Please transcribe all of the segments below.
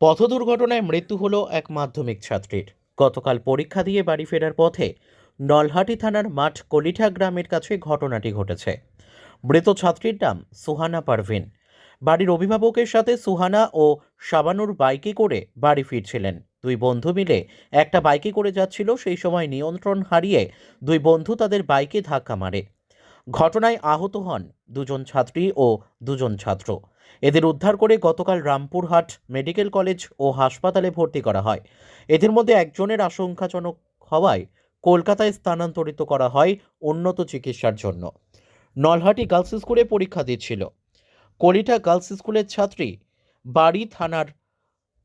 পথ দুর্ঘটনায় মৃত্যু হল এক মাধ্যমিক ছাত্রীর। গতকাল পরীক্ষা দিয়ে বাড়ি ফেরার পথে নলহাটি থানার মাঠ কলিঠা গ্রামের কাছে ঘটনাটি ঘটেছে। মৃত ছাত্রীর নাম সুহানা পারভিন। বাড়ির অভিভাবকের সাথে সুহানা ও শাবানুর বাইকে করে বাড়ি ফিরছিলেন। দুই বন্ধু মিলে একটা বাইকে করে যাচ্ছিল, সেই সময় নিয়ন্ত্রণ হারিয়ে দুই বন্ধু তাদের বাইকে ধাক্কা মারে। ঘটনায় আহত হন দুজন ছাত্রী ও দুজন ছাত্র। এদের উদ্ধার করে গতকাল রামপুরহাট মেডিকেল কলেজ ও হাসপাতালে ভর্তি করা হয়। এদের মধ্যে একজনের আশঙ্কাজনক হওয়ায় কলকাতায় স্থানান্তরিত করা হয় উন্নত চিকিৎসার জন্য। নলহাটি গার্লস স্কুলে পরীক্ষা দিচ্ছিল। কলিঠা গার্লস স্কুলের ছাত্রী বাড়ি থানার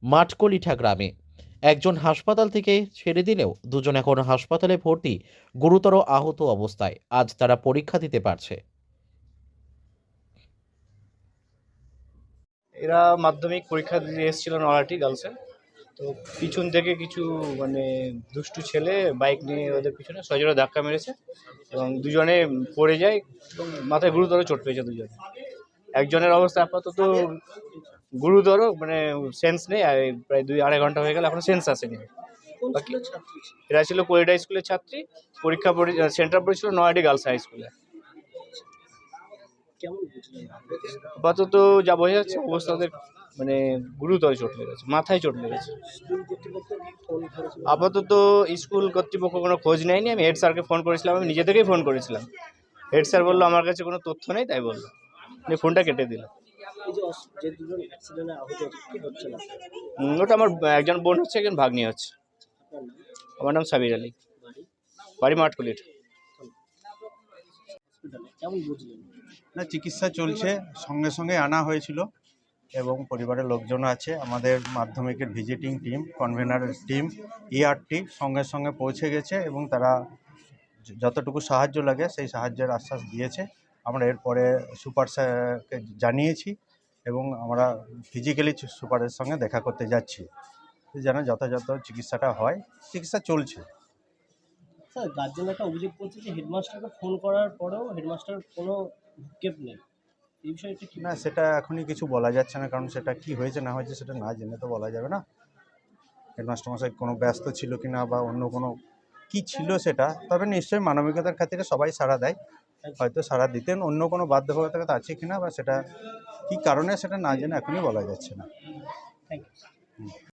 মাঠকলিঠা গ্রামে একজন হাসপাতাল থেকে ছেড়ে দিলেও দুজন এখন হাসপাতালে ভর্তি গুরুতর আহত অবস্থায়। আজ তারা পরীক্ষা দিতে পারছে। এরা মাধ্যমিক পরীক্ষা দিতে এসেছিল নড়াটি গার্লসে। তো পিছন থেকে কিছু মানে দুষ্টু ছেলে বাইক নিয়ে ওদের পিছনে সজোরে ধাক্কা মেরেছে এবং দুজনে পড়ে যায় এবং মাথায় গুরুতর চোট পেয়েছে দুজনে। একজনের অবস্থা আপাতত গুরুতর মানে সেন্স নেই আর প্রায় দুই আড়াই ঘণ্টা হয়ে গেল এখনও সেন্স আসেনি। বাকি এরা ছিল কোয়েডা স্কুলের ছাত্রী পরীক্ষা সেন্টার পড়েছিল নয়াডি গার্লস হাই স্কুলে। আপাতত যা বোঝা যাচ্ছে অবস্থা ওদের মানে গুরুতর চোট লেগেছে মাথায় চোট লেগেছে। আপাতত স্কুল কর্তৃপক্ষ কোনো খোঁজ নেয়নি আমি হেড স্যারকে ফোন করেছিলাম আমি নিজে থেকেই ফোন করেছিলাম। হেড স্যার বলল আমার কাছে কোনো তথ্য নেই তাই বলল। উনি ফোনটা কেটে দিল ওটা আমার একজন বোন হচ্ছে একজন ভাগ্নি হচ্ছে। আমার নাম সাবির আলী। বাড়ি? মাঠকুলির। না চিকিৎসা চলছে। সঙ্গে সঙ্গে আনা হয়েছিল এবং পরিবারের লোকজন আছে। আমাদের মাধ্যমিকের ভিজিটিং টিম কনভেনারের টিম ইআরটি সঙ্গে সঙ্গে পৌঁছে গেছে এবং তারা যতটুকু সাহায্য লাগে সেই সাহায্যের আশ্বাস দিয়েছে। আমরা এরপরে সুপার স্যারকে জানিয়েছি এবং আমরা ফিজিক্যালি সুপারের সঙ্গে দেখা করতে যাচ্ছি। যেন যথাযথ চিকিৎসাটা হয় চিকিৎসা চলছে। স্যার গার্জেন একটা অভিযোগ করছে যে হেডমাস্টারকে ফোন করার পরেও হেডমাস্টার কোনো ভূক্ষেপ নেই। এই বিষয়টা কি না সেটা এখনই কিছু বলা যাচ্ছে না কারণ সেটা কি হয়েছে না হয়েছে সেটা না জেনে তো বলা যাবে না। হেডমাস্টার মশাই কোনো ব্যস্ত ছিল কি না বা অন্য কোনো কি ছিল সেটা তবে নিশ্চয়ই মানবিকতার খাতিরে সবাই সাড়া দেয়। হয়তো সারা দিতেন অন্য কোনো বাধ্যবাধকতা আছে কিনা বা সেটা কি কারণে সেটা না জেনে এখনই বলা যাচ্ছে না। Thank you